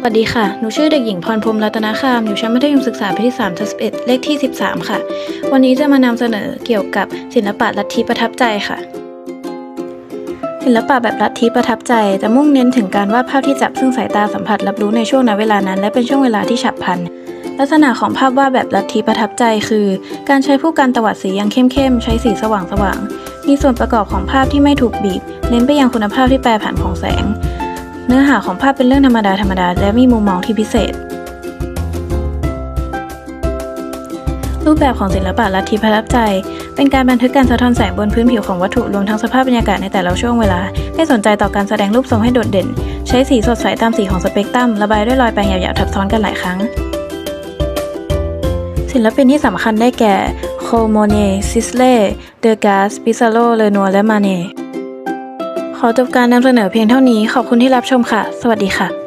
สวัสดีค่ะ หนูชื่อเด็กหญิงพรพรมรัตนาคาม อยู่ชั้นมัธยมศึกษาปีที่3ทับ11 เลขที่ 13 ค่ะ วันนี้จะมานำเสนอเกี่ยวกับศิลปะลัทธิประทับใจค่ะศิลปะแบบลัทธิประทับใจจะมุ่งเน้นถึงการวาดภาพที่จับซึ่งสายตาสัมผัสรับรู้ในช่วงนเวลานั้น และเป็นช่วงเวลาที่ฉับพลัน ลักษณะของภาพวาดแบบลัทธิประทับใจคือ การใช้ผู้กันตวัดสีอย่างเข้มๆ ใช้สีสว่างๆ มีส่วนประกอบของภาพที่ไม่ถูกบีบ เน้นไปยังคุณภาพที่แปรผันของแสง เนื้อหาของภาพเป็นเรื่องธรรมดาธรรมดาและมีมุมมองที่พิเศษ รูปแบบของศิลปะลัทธิประทับใจ เป็นการบันทึกการสะท้อนแสงบนพื้นผิวของวัตถุรวมทั้งสภาพบรรยากาศในแต่ละช่วงเวลา ให้สนใจต่อการแสดงรูปทรงให้โดดเด่น ใช้สีสดใสตามสีของสเปกตรัมระบายด้วยรอยแปรงหยาบๆทับซ้อนกันหลายครั้ง ศิลปินที่สำคัญได้แก่โคโมเนซิสเล่เดอกาสปิซาโลเลนัวและมาเน ขอจบการนำเสนอเพียงเท่านี้ ขอบคุณที่รับชมค่ะ สวัสดีค่ะ